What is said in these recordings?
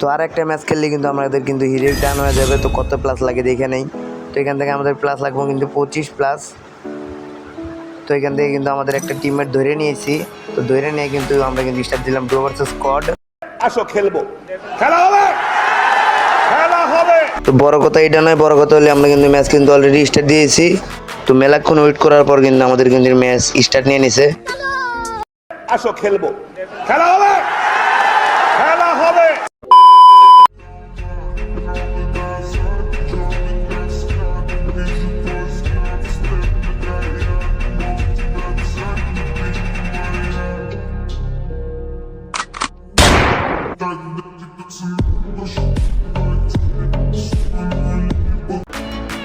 তো আর একটা ম্যাচ খেললে কিন্তু আমাদের কিন্তু হিরোইক ডান হয়ে যাবে তো কত প্লাস লাগে দেখে নেই। তো এখান থেকে আমাদের প্লাস লাগবো কিন্তু পঁচিশ প্লাস তো এখান থেকে কিন্তু আমাদের একটা টিমমেট ধরে নিয়েছি। তো ধরে নিয়ে কিন্তু আমরা কিন্তু স্টার্ট দিলাম ডু ভার্সেস স্কোয়াড আসো খেলব। খেলা হবে! খেলা হবে! তো বড় কথা এটা নয় বড় কথা হলে আমরা কিন্তু ম্যাচ কিন্তু অলরেডি স্টার্ট দিয়েছি। তো মেলাক্ষণ ওয়েট করার পর কিন্তু আমাদের কিন্তু ম্যাচ স্টার্ট নিয়ে নিছে। আসো খেলব। খেলা হবে!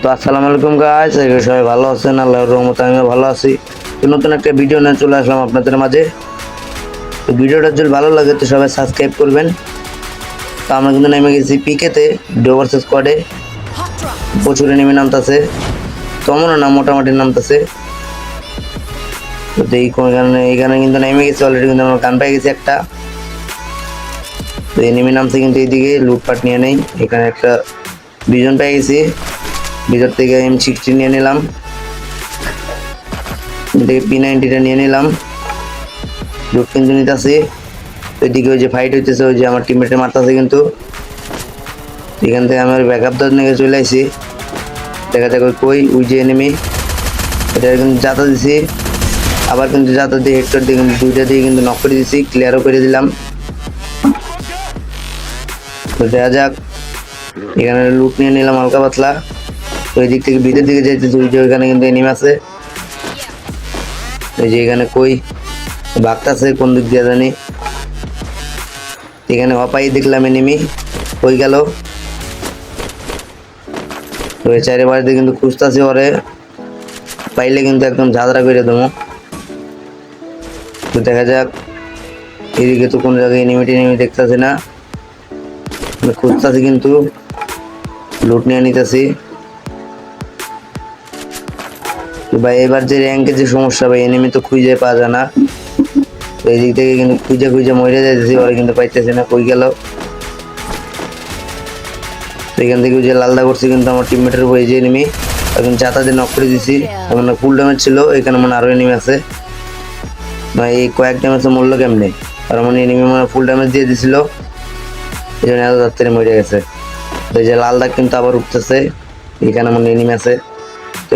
তো আসসালামু আলাইকুম গাইস সবাই ভালো আছেন, আল্লাহর রহমতে আমিও ভালো আছি। তো নতুন একটা ভিডিও নিয়ে চলে আসলাম আপনাদের মাঝে। তো ভিডিওটা যদি ভালো লাগে তো সবাই সাবস্ক্রাইব করবেন। তো আমরা কিন্তু নেমে গেছি পিকেতে ডোভার্স স্কোয়াডে প্রচুরে নেমে নামতেছে। তেমনও না, মোটামুটি নামতেছে। তো এই এখানে এখানে কিন্তু নেমে গেছি অলরেডি কিন্তু আমরা গান পেয়ে গেছি একটা। তো এনিমি নামছে কিন্তু এইদিকে, লুটপাট নিয়ে নেই। এখানে একটা বিজন পেয়ে গেছি। ভিতর থেকে এম সিক্সটি নিয়ে নিলাম। এদিকে পি নাইনটিটা নিয়ে নিলাম। লুট কিন্তু নিতেছি। ওইদিকে ওই যে ফাইট হইতেছে, ওই যে আমার টিমমেটে মারতেছে কিন্তু। এখান থেকে আমার ব্যাকআপ দর নিয়ে চলে আসি দেখা যাক কই, ওই যে এনিমি এটা কিন্তু যাতা দিছি। আবার কিন্তু যাতা দিয়ে হেডশট দিয়ে কিন্তু দুইটা দিয়ে কিন্তু নক করে দিছি ক্লিয়ারও করে দিলাম। তো দেখা যাক। এখানে লুট নিয়ে নিলাম হালকা পাতলা। এই দিক থেকে ভিতর দিকে যেতে ওই যে ওইখানে কিন্তু এনিম আছে। ওই যে এখানে কই? বাঘটাছে কোন দিক দিয়ে জানি। এখানে হপাই দেখলাম এনিমি, কই গেল? ওই চারি বাড়িতে কিন্তু খুঁজতেছি ওরে। পাইলে কিন্তু একদম ঝাঁঝরা করে দেবো। তো দেখা যাক, এদিকে তো কোনো জায়গায় এনিমি টেনিমি দেখতেছি না। খুঁজতেছি কিন্তু, লুট নিয়ে নিতেছি। তো ভাই এবার যে র্যাঙ্কে যে সমস্যা ভাই এনিমি তো খুঁজে পাওয়া যায় না। তো এই দিক থেকে কিন্তু খুঁজে খুঁজে মরে যাইতেছি ওরা কিন্তু পাইতেছি না কই গেল? তো এখান থেকে যে লালদা করছি কিন্তু আমার টিমমেটের উপর এই যে এনিমি এখন চাতা দিয়ে নক করে দিছি। এখন ফুল ড্যামেজ ছিল এখানে মানে আরও এনিমি আছে। মানে এই কয়েক ড্যামেজে মরলো কেমনে? আর মানে এনিমি মানে ফুল ড্যামেজ দিয়ে দিছিল। এই জন্য এত তাড়াতাড়ি মরে গেছে। তো এই যে লাল দাগ কিন্তু আবার উঠতেছে এখানে মানে এনিমি আছে।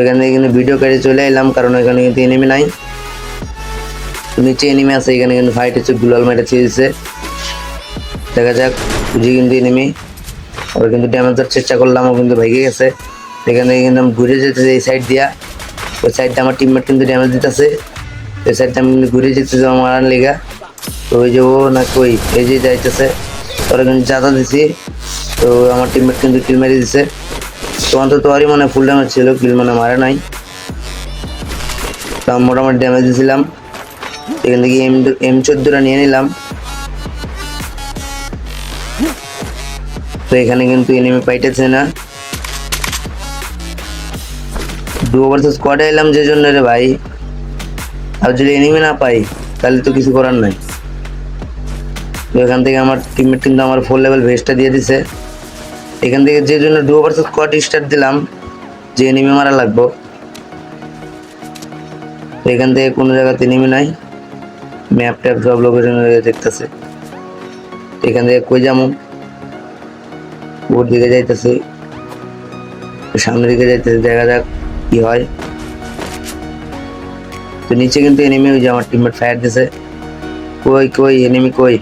এখান কিন্তু ভিডিও কেটে চলে এলাম, কারণ এখানে কিন্তু এনিমি নাই। নিচে এনিমি আছে, এখানে কিন্তু ফাইট হচ্ছে গুলাল মেটে ছেড়েছে দেখা যাক, বুঝি কিন্তু এনিমি ওর কিন্তু ড্যামেজ দেওয়ার চেষ্টা করলাম, ও কিন্তু ভেঙে গেছে। এখান কিন্তু ঘুরে যেতেছে এই সাইড দিয়া। ওই সাইডটা আমার টিমমেট কিন্তু ড্যামেজ দিতেছে। এই সাইডটা আমি কিন্তু ঘুরে যেতেছে আমার লেগা। তো ওই যে ও না কই, এই যে যাইতেছে। ওরা কিন্তু চাঁদা দিছি। তো আমার টিমমেট কিন্তু কিল মেরে দিছে। তো অন্তত ওরই মানে ফুল ড্যামেজ ছিল কিল মানে মারে নাই। তো মোটামুটি ড্যামেজ দিয়েছিলাম এখান থেকে এম এম চোদ্দোটা নিয়ে নিলাম। তো এখানে কিন্তু এনিমি পাইতেছে না। দু ওভার্সেস স্কোয়াডে এলাম যে জন্য রে ভাই। আর যদি এনিমি না পাই, তাহলে তো কিছু করার নাই। তো এখান থেকে আমার টিমমেট কিন্তু আমার ফোর লেভেল ভেস্টটা দিয়ে দিছে। এখান থেকে যে জন্য ডু ওভার্সেস স্কোয়াড স্টার্ট দিলাম, যে এনিমি মারা লাগবো। এখান থেকে কোনো জায়গাতে এনিমি নাই। ম্যাপ ট্যাপ সব লোকেশন দেখতেছে। এখান থেকে কই যাব ওর দিকে যাইতেছে। সামনের দিকে যাইতেছে, দেখা যাক কি হয়। তো নিচে কিন্তু এনিমি ওই যে আমার টিমমেট ফায়ার দিছে। কই কই এনিমি কই?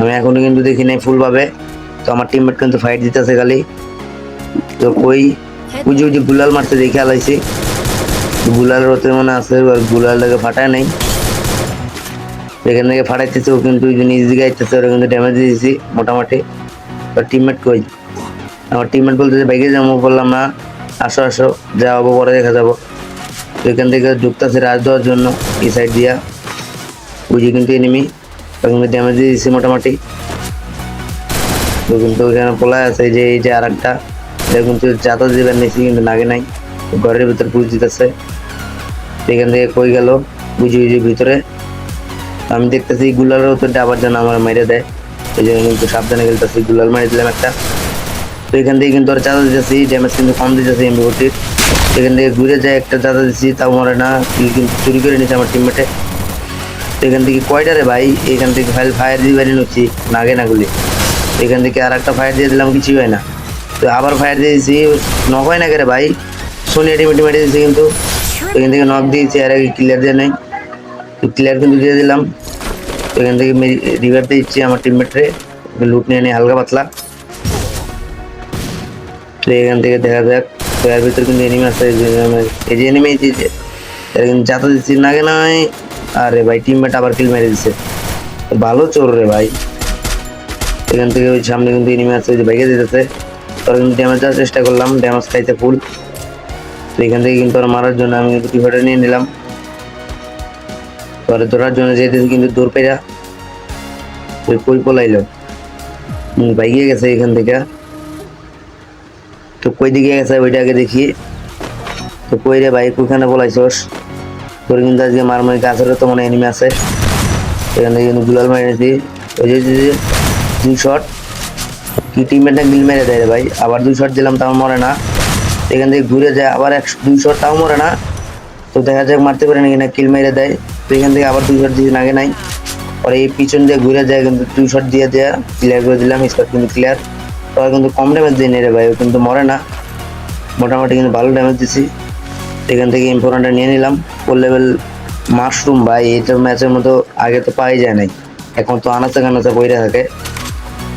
আমি এখনও কিন্তু দেখি নাই ফুল ভাবে। তো আমার টিমমেট কিন্তু ফাইট দিতেছে খালি। তো কই? যে ওই যে গুলাল মারতে দেখে আলাইছি গুলালের ওতে মনে আছে এবার গুলালটাকে ফাটায় নাই। এখান থেকে ফাটাইতেছে, ও কিন্তু যে নিজ দিকে আইতেছে, ওরা কিন্তু ড্যামেজ দিয়েছি মোটামুটি। আর টিমমেট কই? আমার টিমমেট বলতেছে, বাইকে যাব। বললাম, না, আসো আসো, যা হব, পরে দেখা যাব। তো এখান থেকে ঢুকতেছে রাজ দেওয়ার জন্য, এই সাইড দিয়া। বুঝি কিন্তু এনিমি এখন ড্যামেজ দিয়ে দিচ্ছি মোটামুটি। তো কিন্তু ওখানে পোলা আছে যে এই যে আর একটা এটা কিন্তু যাতা দিবেন নিয়েছি কিন্তু লাগে নাই। ঘরের ভিতর পুষ দিতেছে। এখান থেকে কই গেল? বুঝি বুঝি ভিতরে। আমি দেখতেছি গুলার উত্তরটা আবার যেন আমার মেরে দেয়। এই জন্য কিন্তু সাবধানে খেলতেছি, গুলাল মারি দিলাম একটা। তো এখান থেকে কিন্তু আর চাঁদা দিতেছি ড্যামেজ কিন্তু কম দিতেছি এমবি ফোরটির এখান থেকে ঘুরে যায় একটা চাঁদা দিচ্ছি তাও মরে না কিন্তু চুরি করে নিচ্ছে আমার টিমমেটে তো এখান থেকে কয়টা রে ভাই? এখান থেকে ফাইল ফায়ার দিয়ে বাড়ি নিচ্ছি, নাগে না গুলি। এখান থেকে আর একটা ফায়ার দিয়ে দিলাম, কিছুই হয় না। তো আবার ফায়ার দিয়ে দিয়েছি নক হয় না কে ভাই? সোনি এটিমেটি মেরে দিয়েছি কিন্তু। এখান থেকে নক দিয়েছি, আর আগে ক্লিয়ার দিয়ে নেই। তো ক্লিয়ার কিন্তু দিয়ে দিলাম। তো এখান থেকে রিভার দিচ্ছি আমার টিমমেটরে লুট নিয়ে নিয়ে হালকা পাতলা। তো এখান থেকে দেখা যাক তো এর ভিতরে কিন্তু এনিমি আছে, এই যে এনিমি কিন্তু যাতা দিচ্ছি, না কেন আরে ভাই টিমমেট আবার কিল মেরে দিচ্ছে ভালো চোর রে ভাই। এখান থেকে ওই সামনে কিন্তু এনিমি আছে, ওই যে বাইকে দিতেছে তোরা কিন্তু ড্যামেজ দেওয়ার চেষ্টা করলাম ড্যামেজ খাইতে ফুল তো এখান থেকে কিন্তু আর মারার জন্য আমি কিন্তু টিফাটা নিয়ে নিলাম। পরে ধরার জন্য যেতেছি কিন্তু দূর পেরা ওই কই পলাইলো। বাইকে গেছে এখান থেকে। তো কই দিকে গেছে ওইটা আগে দেখি। তো কই রে ভাই, কোইখানে বলাইছস তোর কিন্তু আজকে মারমারি গাছেরও তো মনে এনিমি আছে। এখান থেকে কিন্তু গুলাল মারি ওই যে। দুই শট কি টিমমেটটা গিল মেরে দেয় রে ভাই? আবার দুই শট দিলাম, তাও মরে না। এখান থেকে ঘুরে যায়, আবার এক দুই শট তাও মরে না। তো দেখা যাক মারতে পারে নাকি না কিল মেরে দেয়। তো এখান থেকে আবার দুই শট দিয়ে আগে নাই। পরে এই পিছন দিয়ে ঘুরে যায়, কিন্তু দুই শট দিয়ে দেয়া। ক্লিয়ার করে দিলাম স্কট কিন্তু ক্লিয়ার তো কিন্তু কম ড্যামেজ দিয়ে রে ভাই, ও কিন্তু মরে না। মোটামুটি কিন্তু ভালো ড্যামেজ দিছি। এখান থেকে ইম্পোর্টেন্টটা নিয়ে নিলাম। ফোর লেভেল মাশরুম ভাই এটা ম্যাচের মতো আগে তো পাই যায় নাই। এখন তো আনাচে কানাচে বইরে থাকে।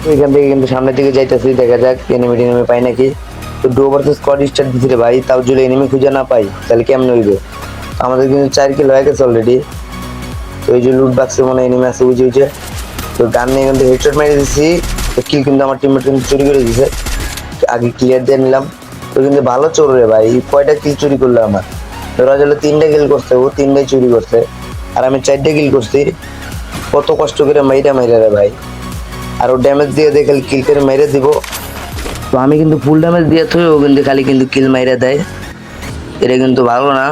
তো এখান থেকে কিন্তু সামনের দিকে যাইতেছি, দেখা যাক এনিমি টেনিমি পাই নাকি। তো ডো ভার্সেস স্কোয়াড স্টার্ট দিছি রে ভাই, তাও যদি এনিমি খুঁজে না পাই, তাহলে কেমন হইবে? আমাদের কিন্তু চার কিলো হয়ে গেছে অলরেডি তো এই যে লুট বাক্সে মনে এনিমি আছে, বুঝে বুঝে। তো গান নিয়ে কিন্তু হেডশট মেরে দিছি। তো কিল কিন্তু আমার টিমমেট কিন্তু চুরি করে দিছে। আগে ক্লিয়ার দিয়ে নিলাম। তো কিন্তু ভালো চোর রে ভাই, কয়টা কিল চুরি করল আমার? ধরা গেল তিনটা কিল করছে, ও তিনটাই চুরি করছে। আর আমি চারটে কিল করছি। কত কষ্ট করে মাইরা মাইরা রে ভাই। আর ও ড্যামেজ দিয়ে দেখে কিল করে মেরে দিব। তো আমি কিন্তু ফুল ড্যামেজ দিয়ে থই, ও কিন্তু খালি কিন্তু কিল মাইরা দেয়। এটা কিন্তু ভালো না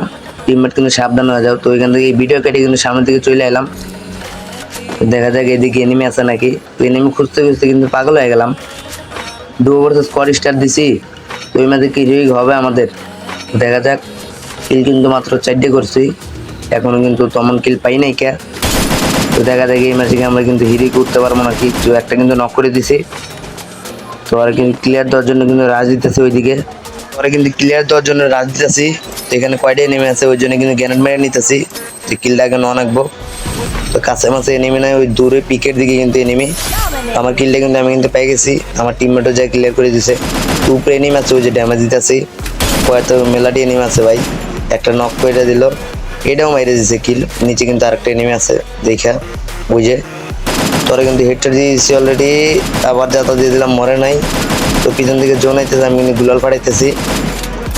টিমমেট কিন্তু সাবধান হয়ে যাও। তো এখান থেকে ভিডিও কেটে কিন্তু সামনের দিকে চলে এলাম। দেখা যাক এদিকে এনিমি আছে নাকি। তো এনিমি খুঁজতে খুঁজতে কিন্তু পাগল হয়ে গেলাম। দু ওভার তো স্কোয়াড স্টার দিছি। তো ওই ম্যাচে কিছুই হবে আমাদের? দেখা যাক। কিল কিন্তু মাত্র চারটে করছি। এখনও কিন্তু তেমন কিল পাই নাই কে। তো দেখা যাক এই ম্যাচে আমরা কিন্তু হিরি করতে পারব নাকি তো একটা কিন্তু নক করে দিছি। তো আর কিন্তু ক্লিয়ার দেওয়ার জন্য কিন্তু রাজ দিতেছে ওইদিকে। পরে কিন্তু ক্লিয়ার দেওয়ার জন্য রাজ দিতেছি। তো এখানে কয়টাই নেমে আছে, ওই জন্য কিন্তু গ্যানেট মেরে নিতেছি। যে কিলটা আগে ন আঁকবো। তো কাছে মাছে নেমে নাই, ওই দূরে পিকের দিকে কিন্তু নেমে আমার কিলটা কিন্তু আমি কিন্তু পেয়ে গেছি। আমার টিমমেটও যা ক্লিয়ার করে দিছে। তো উপরে এনিমি আছে, ওই যে ড্যামেজ দিতেছি। হয়তো মেলাটি এনিমি আছে ভাই। একটা নক করে দিল। এটাও মাইরে দিছে কিল নিচে কিন্তু আরেকটা এনিমি আছে, দেখা, বুঝে। তোরা কিন্তু হেডটা দিয়ে দিচ্ছি অলরেডি আবার যাতা দিয়ে দিলাম, মরে নাই। তো পিছন থেকে জোন আইতেছে, আমি কিন্তু গুলাল ফাটাইতেছি।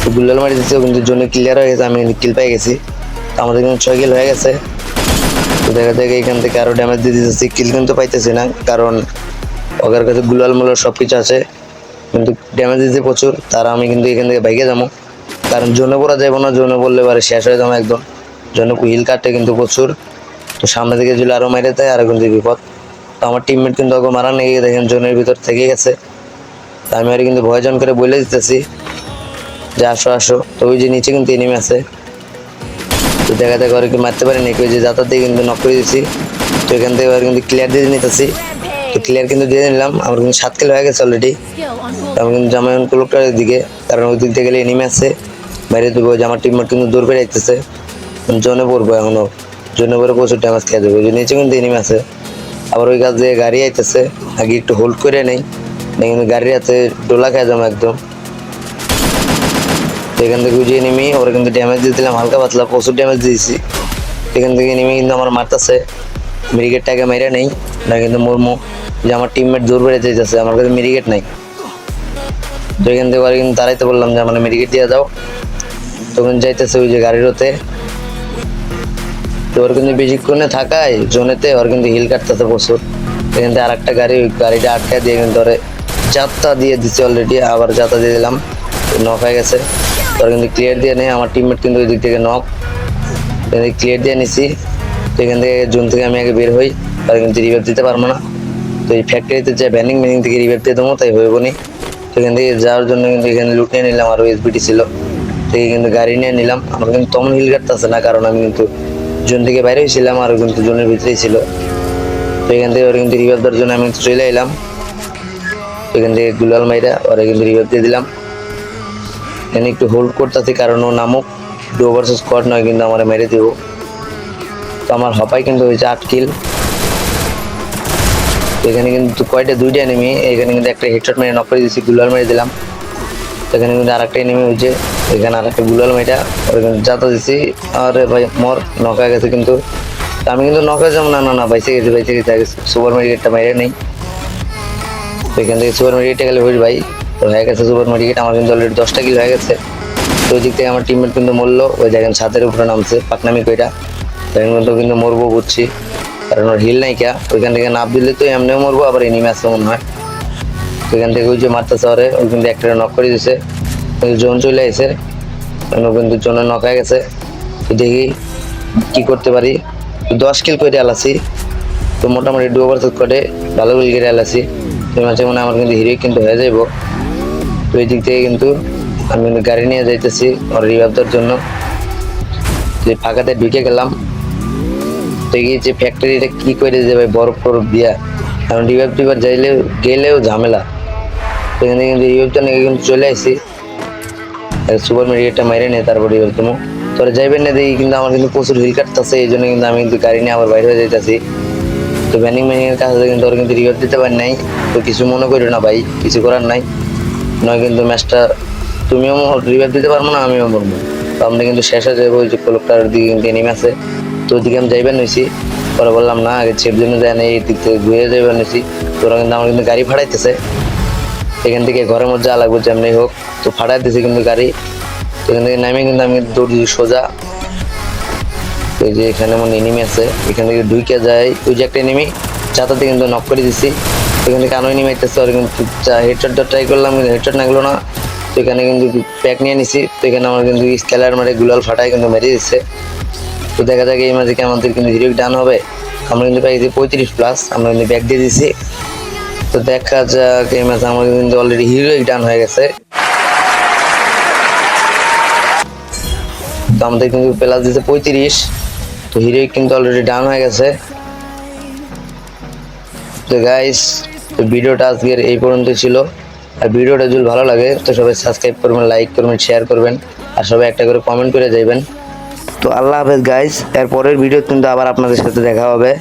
তো গুলাল মারি দিচ্ছি কিন্তু জোনে ক্লিয়ার হয়ে গেছে, আমি কিন্তু কিল পেয়ে গেছি। তো আমাদের কিন্তু ছয় কিল হয়ে গেছে। তো দেখা যায় এখান থেকে আরও ড্যামেজ দিয়ে দিতেছি। কিল কিন্তু পাইতেছি না, কারণ ওদের কাছে গুলাল মুলাল সব কিছু আছে। কিন্তু ড্যামেজ দিতে প্রচুর, তারা আমি কিন্তু এখান থেকে বাইকে যাব। কারণ জোনে পড়া যাব না জোনে বললে পারে শেষ হয়ে যাব একদম। জোনে হিল কাটে কিন্তু প্রচুর। তো সামনে থেকে যদি আরও মেরে দেয়, আরও কিন্তু বিপদ। তো আমার টিমমেট কিন্তু ওকে মারা নিয়ে দেখেন জোনের ভিতর থেকে গেছে। তো আমি আর কিন্তু ভয়জন করে বলে দিতেছি যে আসো আসো। তো ওই যে নিচে কিন্তু এনিমি আছে। তো দেখা দেখা ওরা কি মারতে পারি নাকি, ওই যে যাতার দিয়ে কিন্তু নক করে দিচ্ছি তো এখান থেকে ওরা কিন্তু ক্লিয়ার দিয়ে নিতেছি। তো ক্লিয়ার কিন্তু দিয়ে নিলাম। আমার কিন্তু সাত কিলো হয়ে গেছে অলরেডি আমি কিন্তু জামাইন কুলুকটার দিকে। কারণ ওই দিক থেকে গেলে এনিমি আছে। বাইরে দেবো যে আমার টিমমেট কিন্তু দূর করে যাইতেছে জোনে পড়ব এখনও। জনে পরে প্রচুর ড্যামেজ খেয়ে দেবো ওই যে নিচে কিন্তু এনিমি আছে। আবার ওই কাজ দিয়ে গাড়ি আইতেছে। আগে একটু হোল্ড করে নেই। গাড়ির হাতে ডোলা খেয়ে যাব একদম। এখান থেকে উজিয়ে নেমি ওরা কিন্তু ড্যামেজ দিয়ে দিলাম। হালকা পাতলা, প্রচুর ড্যামেজ দিয়েছি। এখান থেকে নেমে কিন্তু আমার মারতেছে। মেরিগেটটাকে মেরে নেই। না কিন্তু মুরমু। যে আমার টিমমেট দূর বেড়ে যেতেছে আমার কাছে মেরিগেট নাই। তো এখান থেকে কিন্তু দাঁড়াইতে বললাম যে আমার মেরিগেট দিয়ে দাও। তখন যাইতেছে ওই যে গাড়ির হতে তো ওর কিন্তু বেশিক্ষণে থাকায় জোনেতে ওর কিন্তু হিল কাটতেছে প্রচুর। এখান থেকে আর একটা গাড়ি ওই গাড়িটা আটকা দিয়ে কিন্তু ওরে যাত্রা দিয়ে দিচ্ছে অলরেডি আবার যাত্রা দিয়ে দিলাম। নক হয়ে গেছে। ওর কিন্তু ক্লিয়ার দিয়ে নেই, আমার টিমমেট কিন্তু ওই দিক থেকে নক ক্লিয়ার দিয়ে নিছি। তো এখান থেকে জোন থেকে আমি আগে বের হই, আর কিন্তু রিভাইভ দিতে পারব না। তো তো এই ফ্যাক্টরিতে যে ব্যানিং ব্যানিং থেকে রিভাইভ দিয়ে দেবো, তাই হইব নি। সেখান থেকে যাওয়ার জন্য কিন্তু এখানে লুট নিয়ে নিলাম আরও এসবিটি ছিল। থেকে কিন্তু গাড়ি নিয়ে নিলাম। আমার কিন্তু তমন হিল কাটতেছে না, কারণ আমি কিন্তু জোন থেকে বাইরে হয়েছিলাম, আর কিন্তু জোনের ভিতরেই ছিল। তো এখান থেকে ওরা কিন্তু রিভাইভ দেওয়ার জন্য আমি চলে এলাম। এখান থেকে গুলাল মাইরা ওরা কিন্তু রিভাইভ দিয়ে দিলাম। এখানে একটু হোল্ড করতেছি, কারণ ও নামুক। ডু ভার্সেস স্কোয়াড নয়, কিন্তু আমার মেরে দিব। তো আমার হপাই কিন্তু হয়েছে আট কিল এখানে কিন্তু কয়টা, দুইটা এনিমি এখানে কিন্তু একটা হেডশট মেরে নক করে দিয়েছি, গুলাল মেরে দিলাম। এখানে কিন্তু আর একটা এনিমি হয়েছে। এখানে আর একটা গুলাল মেয়েটা ওখানে যাতা দিছি। আরে ভাই, মর নকা গেছে কিন্তু। আমি কিন্তু নকা যাব না না না বাইসে গেছি বাইসে গেছি আগে সুপার মার্কেটটা মেরে নেই। এখান থেকে সুপার মার্কেটে গেলে হইল ভাই, তো হয়ে গেছে সুপার মার্কেট আমার কিন্তু অলরেডি দশটা কিল হয়ে গেছে। তো ওই দিক থেকে আমার টিমমেট কিন্তু মরলো, ওই দেখেন ছাদের উপরে নামছে, পাকনামি কইটা এখন কিন্তু কিন্তু মরবো বুঝছি, কারণ ওর হিল নাই কে। ওইখান থেকে নাপ দিলে তো এমনিও মরবো, আবার এনিমি আসতে মনে হয়। তো এখান থেকে ওই যে মারতেছে ওরে ওই কিন্তু একটা নক করে ওই জোন চলে আসে কিন্তু জোনে নক গেছে। তো দেখি কি করতে পারি। দশ কিল করে আলাসি তো মোটামুটি দু ওভার করে ভালো গোল করে আলাসি তো মাঝে মনে আমার কিন্তু হিরো কিন্তু হয়ে যাইব। তো এই দিক থেকে কিন্তু আমি কিন্তু গাড়ি নিয়ে যাইতেছি ওর রিভাব জন্য। যে ফাঁকাতে ঢুকে গেলাম। দেখি যে ফ্যাক্টরিটা কি করে যে ভাই বরফ টরফ দিয়া। কারণ রিভাইভ টিভার যাইলে গেলেও ঝামেলা। তো এখানে কিন্তু রিভাইভটা নিয়ে কিন্তু চলে আসি সুপার মেডিকেটটা মাইরে নিয়ে তারপর তুমি তোরা যাইবেন না দেখি, কিন্তু আমার কিন্তু প্রচুর হিল কাটতেছে, এই জন্য কিন্তু আমি কিন্তু গাড়ি নিয়ে আবার বাইরে হয়ে যাইতেছি। তো ব্যানিং ম্যানিং এর কাছে কিন্তু ওরা কিন্তু রিভাইভ দিতে পারি নাই। তো কিছু মনে করি না ভাই, কিছু করার নাই। নয় কিন্তু ম্যাচটা তুমিও রিভাইভ দিতে পারব না, আমিও মরবো তো আমরা কিন্তু শেষ হয়ে যাব, ওই যে কলকটার দিকে কিন্তু নেমে আছে। তো ওদিকে আমি যাইবেন হয়েছি পরে বললাম, না, আগে ছেপ জন্য যায় না এই দিক থেকে ঘুরে যাইবেন হয়েছি তো ওরা কিন্তু আমার কিন্তু গাড়ি ফাড়াইতেছে। এখান থেকে ঘরের মধ্যে যা লাগবে যেমনি হোক, তো ফাটাইতেছে কিন্তু গাড়ি। এখান থেকে নামে কিন্তু আমি দৌড় দিই সোজা। এই যে এখানে আমার এনিমি আছে, এখান থেকে ঢুকে যায় ওই যে একটা এনিমি চাতাতে কিন্তু নক করে দিছি। এখান থেকে আনো এনিমি আইতেছে ওর কিন্তু হেডশট ট্রাই করলাম, কিন্তু হেডশট গেলো না। তো এখানে কিন্তু প্যাক নিয়ে নিছি, তো এখানে আমার কিন্তু স্কেলার মারে গুলাল ফাটায় কিন্তু মেরে দিচ্ছে। তো দেখা যাক এই মাঝে কি আমাদের কিন্তু হিরোইক ডান হবে। আমরা কিন্তু পাইছি পঁয়ত্রিশ প্লাস আমরা কিন্তু ব্যাক দিয়ে দিছি। তো দেখা যাক, এই ম্যাচে আমাদের কিন্তু অলরেডি হিরোইক ডান হয়ে গেছে। তো আমাদের কিন্তু প্লাস দিতে পঁয়ত্রিশ, তো হিরোইক কিন্তু অলরেডি ডান হয়ে গেছে। তো গাইস তো ভিডিওটা আজকের এই পর্যন্ত ছিল। আর ভিডিওটা যদি ভালো লাগে, তো সবাই সাবস্ক্রাইব করবেন লাইক করবেন শেয়ার করবেন, আর সবাই একটা করে কমেন্ট করে যাইবেন। তো আল্লাহ হাফেজ গাইস এর পরের ভিডিও কিন্তু আবার আপনাদের সাথে দেখা হবে।